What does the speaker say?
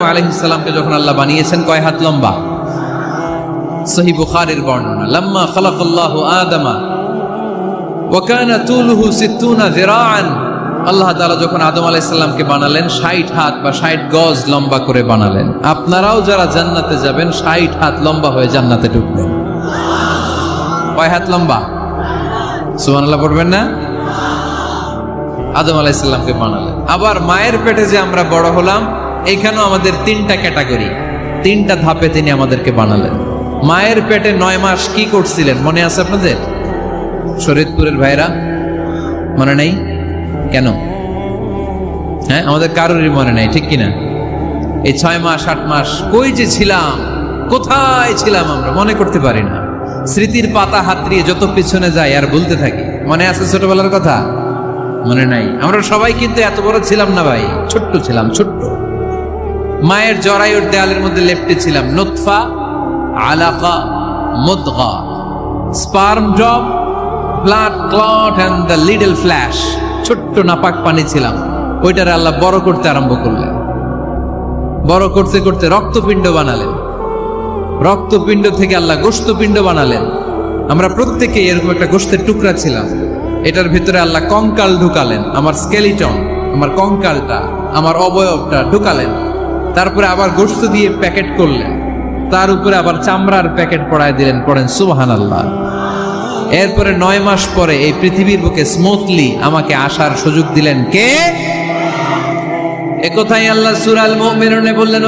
আলহিসামকে যখন আল্লাহ বানিয়েছেন, কয় হাত লম্বা? সহি বুখারের বর্ণনা, লাম্মা খালাকাল্লাহ আদামা আল্লাহ যখন আদম বানালেন 60 হাত বা 60 গজ লম্বা করে বানালেন। আপনারাও যারা জান্নাতে যাবেন 60 হাত লম্বা হয়ে জান্নাতে ঢুকবেন। কয় হাত লম্বা? সুবহানাল্লাহ পড়বেন না? আদম আলাইহিস সালামকে বানালেন। আবার মায়ের পেটে যে আমরা বড় হলাম এখানেও আমাদের তিনটা ক্যাটাগরি, তিনটা ধাপে তিনি আমাদেরকে বানালেন। মায়ের পেটে নয় মাস কি করছিলেন? মনে আছে আপনাদের? শরীয়তপুরের ভাইরা মনে নেই? কেন? হ্যাঁ আমাদের কারোরই মনে নেই, ঠিক কিনা? এই ছয় মাস, আট মাস, কই যে ছিলাম? কোথায় ছিলাম আমরা? মনে করতে পারি না। স্মৃতির পাতা হাতড়িয়ে যত পিছনে যাই আর বলতে থাকি। মনে আছে ছোটবেলার কথা? মনে নাই। আমরা সবাই কিন্তু এত বড় ছিলাম না ভাই, ছোট্ট ছিলাম, ছোট্ট। মায়ের জরায়ুর দেয়ালের মধ্যে লেপটে ছিলাম। নুতফা, আলাকা, মুদগা, sperm drop, blood clot and the little flesh ছোট্ট নাপাক পানি ছিলাম। ওইটারে আল্লাহ বড় করতে আরম্ভ করলেন। বড় করতে করতে রক্তপিণ্ড বানালেন। রক্তপিণ্ড থেকে আল্লাহ গোস্তপিণ্ড বানালেন। আমরা প্রত্যেকে এরকম একটা গোস্তের টুকরা ছিলাম। এটার ভিতরে আল্লাহ কঙ্কাল ঢুকালেন। আমার স্কেলিটন আমার কঙ্কালটা, আমার অবয়বটা ঢুকালেন। তারপরে আবার গোস্ত দিয়ে প্যাকেট করলেন। তার উপরে আবার চামড়ার প্যাকেট পড়ায় দিলেন, পড়েন সুবাহান আল্লাহ এরপরে নয় মাস পরে এই পৃথিবীর বুকে স্মুথলি আমাকে আসার সুযোগ দিলেন কে? একথাই আল্লাহ সূরাল মুমিনুনে বললেন